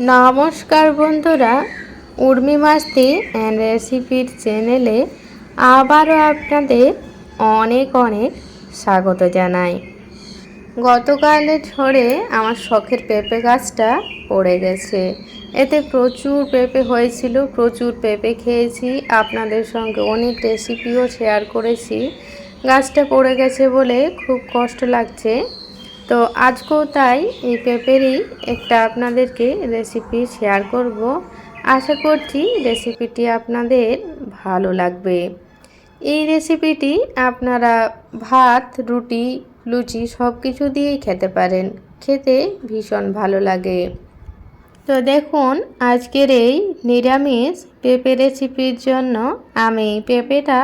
নমস্কার বন্ধুরা, উর্মি মাস্তি অ্যান্ড রেসিপির চ্যানেলে আবারও আপনাদের অনেক অনেক স্বাগত জানাই। গতকালে ঝড়ে আমার শখের পেঁপে গাছটা পড়ে গেছে। এতে প্রচুর পেঁপে হয়েছিল, প্রচুর পেঁপে খেয়েছি। আপনাদের সঙ্গে অনেক রেসিপিও শেয়ার করেছি। গাছটা পড়ে গেছে বলে খুব কষ্ট লাগছে। তো আজকেও তাই এই পেঁপেরই একটা আপনাদেরকে রেসিপি শেয়ার করব। আশা করছি রেসিপিটি আপনাদের ভালো লাগবে। এই রেসিপিটি আপনারা ভাত, রুটি, লুচি সব কিছু দিয়েই খেতে পারেন। খেতে ভীষণ ভালো লাগে। তো দেখুন, আজকের এই নিরামিষ পেঁপে রেসিপির জন্য আমি পেঁপেটা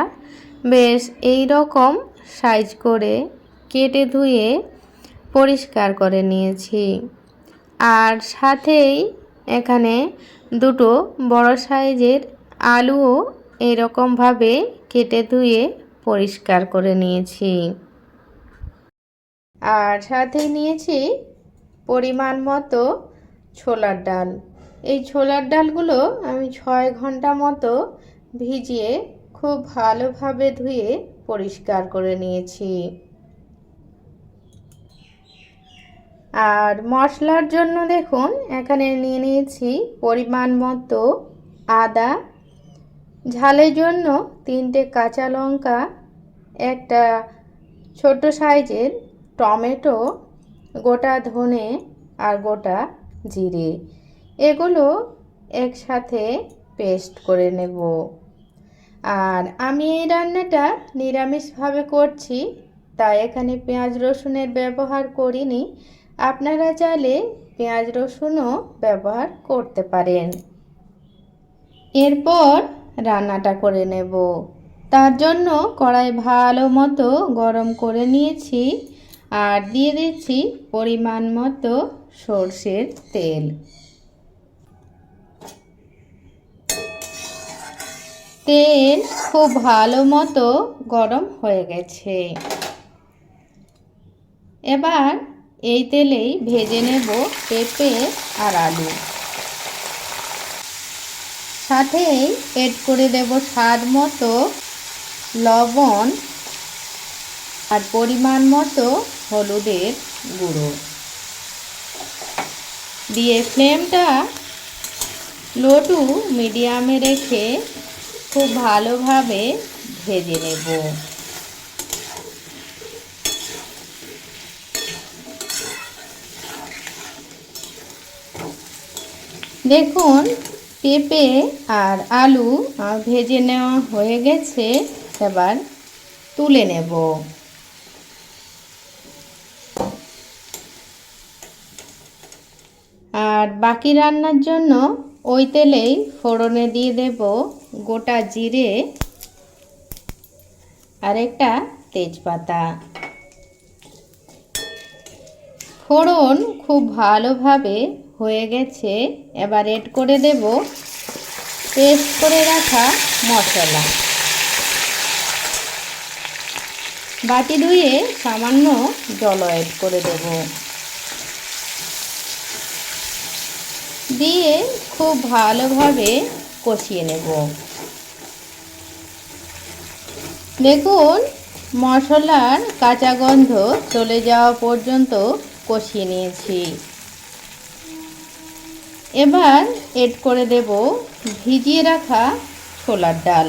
বেশ এই রকম সাইজ করে কেটে ধুয়ে পরিষ্কার করে নিয়েছি। আর সাথেই এখানে দুটো বড় সাইজের আলুও এরকমভাবে কেটে ধুয়ে পরিষ্কার করে নিয়েছি। আর সাথেই নিয়েছি পরিমাণ মতো ছোলার ডাল। এই ছোলার ডালগুলো আমি ছয় ঘণ্টা মতো ভিজিয়ে খুব ভালোভাবে ধুয়ে পরিষ্কার করে নিয়েছি। আর মশলার জন্য দেখুন, এখানে নিয়ে নিয়েছি পরিমাণ মতো আদা। ঝালের জন্য তিনটে কাঁচা লঙ্কা, একটা ছোট সাইজের টমেটো, গোটা ধনে আর গোটা জিরে। এগুলো একসাথে পেস্ট করে নেব। আর আমি এই রান্নাটা নিরামিষভাবে করছি, তাই এখানে পেঁয়াজ রসুনের ব্যবহার করিনি। আপনারা চাইলে পেঁয়াজ রসুনও ব্যবহার করতে পারেন। এরপর রান্নাটা করে নেব। তার জন্য কড়াই ভালো মতো গরম করে নিয়েছি আর দিয়ে দিচ্ছি পরিমাণ মতো সর্ষের তেল। তেল খুব ভালো মতো গরম হয়ে গেছে। এবার এই তেলেই ভেজে নেব পেঁপে আর আলু। সাথেই এড করে দেব স্বাদ মতো লবণ আর পরিমাণ মতো হলুদের গুঁড়ো। দিয়ে ফ্লেমটা লো টু মিডিয়ামে রেখে খুব ভালোভাবে ভেজে নেব। দেখুন, পেঁপে আর আলু ভেজে নেওয়া হয়ে গেছে। এবার তুলে নেব। আর বাকি রান্নার জন্য ওই তেলেই ফোড়নে দিয়ে দেব গোটা জিরে আর একটা তেজপাতা। ফোড়ন খুব ভালোভাবে হয়ে গেছে, এবার এড করে দেব পেস্ট করে রাখা মশলা। বাটি ধুয়ে সামান্য জল এড করে দেব। দিয়ে খুব ভালোভাবে কষিয়ে নেব। দেখুন, মশলার কাঁচা গন্ধ চলে যাওয়া পর্যন্ত কষিয়ে নিয়েছি। এবার এড করে দেব ভিজিয়ে রাখা ছোলার ডাল।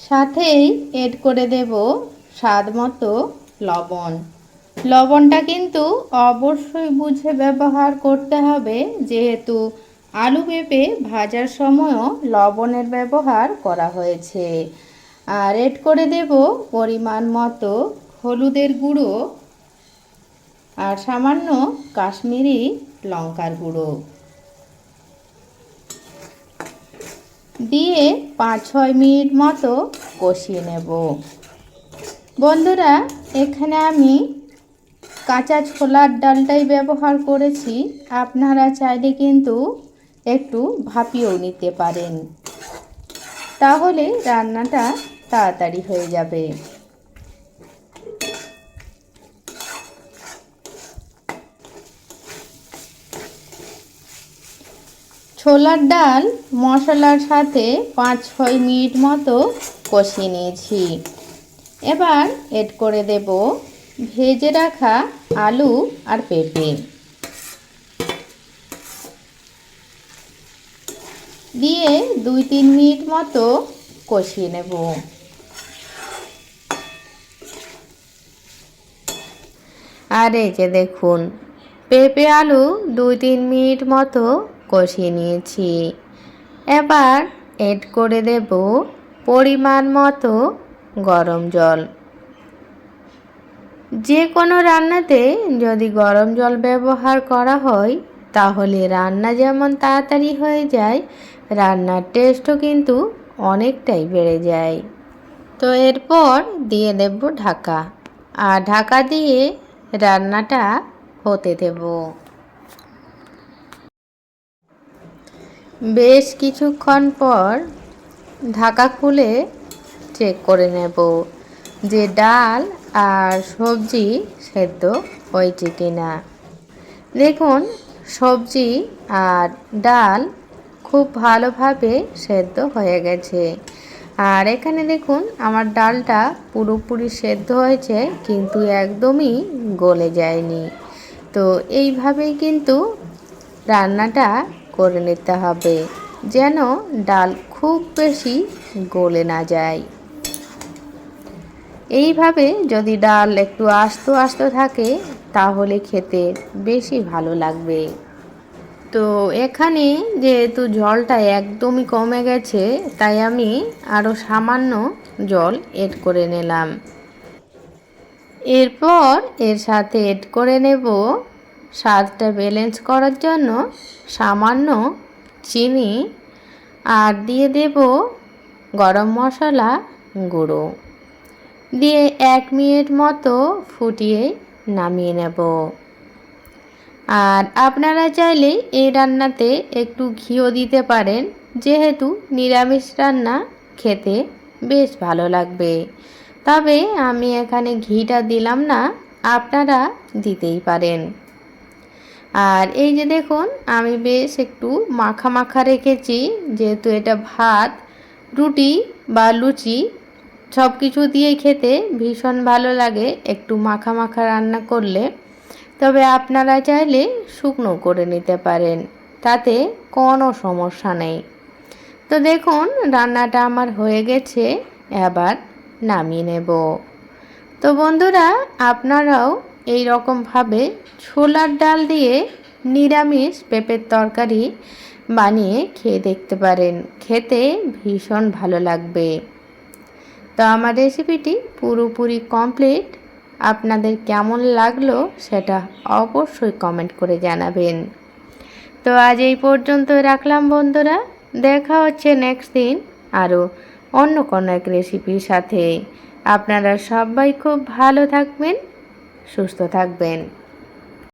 সাথেই এড করে দেব স্বাদ মতো লবণ। লবণটা কিন্তু অবশ্যই বুঝে ব্যবহার করতে হবে, যেহেতু আলু পেঁপে ভাজার সময়ও লবণের ব্যবহার করা হয়েছে। আর এড করে দেব পরিমাণ মতো হলুদের গুঁড়ো আর সামান্য কাশ্মীরি লঙ্কার গুঁড়ো। দিয়ে পাঁচ ছয় মিনিট মতো কষিয়ে নেব। বন্ধুরা, এখানে আমি কাঁচা ছোলার ডালটাই ব্যবহার করেছি। আপনারা চাইলে কিন্তু একটু ভাপিয়েও নিতে পারেন। তাহলে রান্নাটা তাড়াতাড়ি হয়ে যাবে। ছোলার ডাল মশলার সাথে পাঁচ ছয় মিনিট মতো কষিয়ে নিয়েছি। এবার এড করে দেব ভেজে রাখা আলু আর পেঁপে। দিয়ে দুই তিন মিনিট মতো কষিয়ে নেব। আর এই যে দেখুন, পেঁপে আলু দুই তিন মিনিট মতো কষিয়ে নিয়েছি। এবার এড করে দেব পরিমাণ মতো গরম জল। যে কোনো রান্নাতে যদি গরম জল ব্যবহার করা হয়, তাহলে রান্না যেমন তাড়াতাড়ি হয়ে যায়, রান্নার টেস্টও কিন্তু অনেকটাই বেড়ে যায়। তো এরপর দিয়ে দেব ঢাকা। আর ঢাকা দিয়ে রান্নাটা হতে দেব। বেশ কিছুক্ষণ পর ঢাকা খুলে চেক করে নেব যে ডাল আর সবজি সেদ্ধ হয়েছে কিনা। দেখুন, সবজি আর ডাল খুব ভালোভাবে সেদ্ধ হয়ে গেছে। আর এখানে দেখুন, আমার ডালটা পুরোপুরি সেদ্ধ হয়েছে, কিন্তু একদমই গলে যায়নি। তো এইভাবেই কিন্তু রান্নাটা করে নিতে হবে, যেন ডাল খুব বেশি গলে না যায়। এইভাবে যদি ডাল একটু আস্ত আস্ত থাকে, তাহলে খেতে বেশি ভালো লাগবে। তো এখানে যেহেতু জলটা একদমই কমে গেছে, তাই আমি আরও সামান্য জল এড করে নিলাম। এরপর এর সাথে এড করে নেব স্বাদটা ব্যালেন্স করার জন্য সামান্য চিনি আর দিয়ে দেব গরম মশলা গুঁড়ো। দিয়ে এক মিনিট মতো ফুটিয়ে নামিয়ে নেব। আর আপনারা চাইলে এই রান্নাতে একটু ঘিও দিতে পারেন, যেহেতু নিরামিষ রান্না খেতে বেশ ভালো লাগবে। তবে আমি এখানে ঘিটা দিলাম না, আপনারা দিতেই পারেন। আর এই যে দেখুন, আমি বেশ একটু মাখা মাখা রেখেছি, যেহেতু এটা ভাত, রুটি বা লুচি সব কিছু দিয়ে খেতে ভীষণ ভালো লাগে একটু মাখা মাখা রান্না করলে। তবে আপনারা চাইলে শুকনো করে নিতে পারেন, তাতে কোনো সমস্যা নেই। তো দেখুন, রান্নাটা আমার হয়ে গেছে, এবার নামিয়ে নেব। তো বন্ধুরা, আপনারাও এই রকমভাবে ছোলার ডাল দিয়ে নিরামিষ পেঁপের তরকারি বানিয়ে খেয়ে দেখতে পারেন। খেতে ভীষণ ভালো লাগবে। তো আমার রেসিপিটি পুরোপুরি কমপ্লিট। আপনাদের কেমন লাগল সেটা অবশ্যই কমেন্ট করে জানাবেন। তো আজ এই পর্যন্ত রাখলাম বন্ধুরা। দেখা হচ্ছে নেক্সট দিন আরও অন্য কোনো এক রেসিপির সাথে। আপনারা সবাই খুব ভালো থাকবেন। সুস্থ থাকবেন।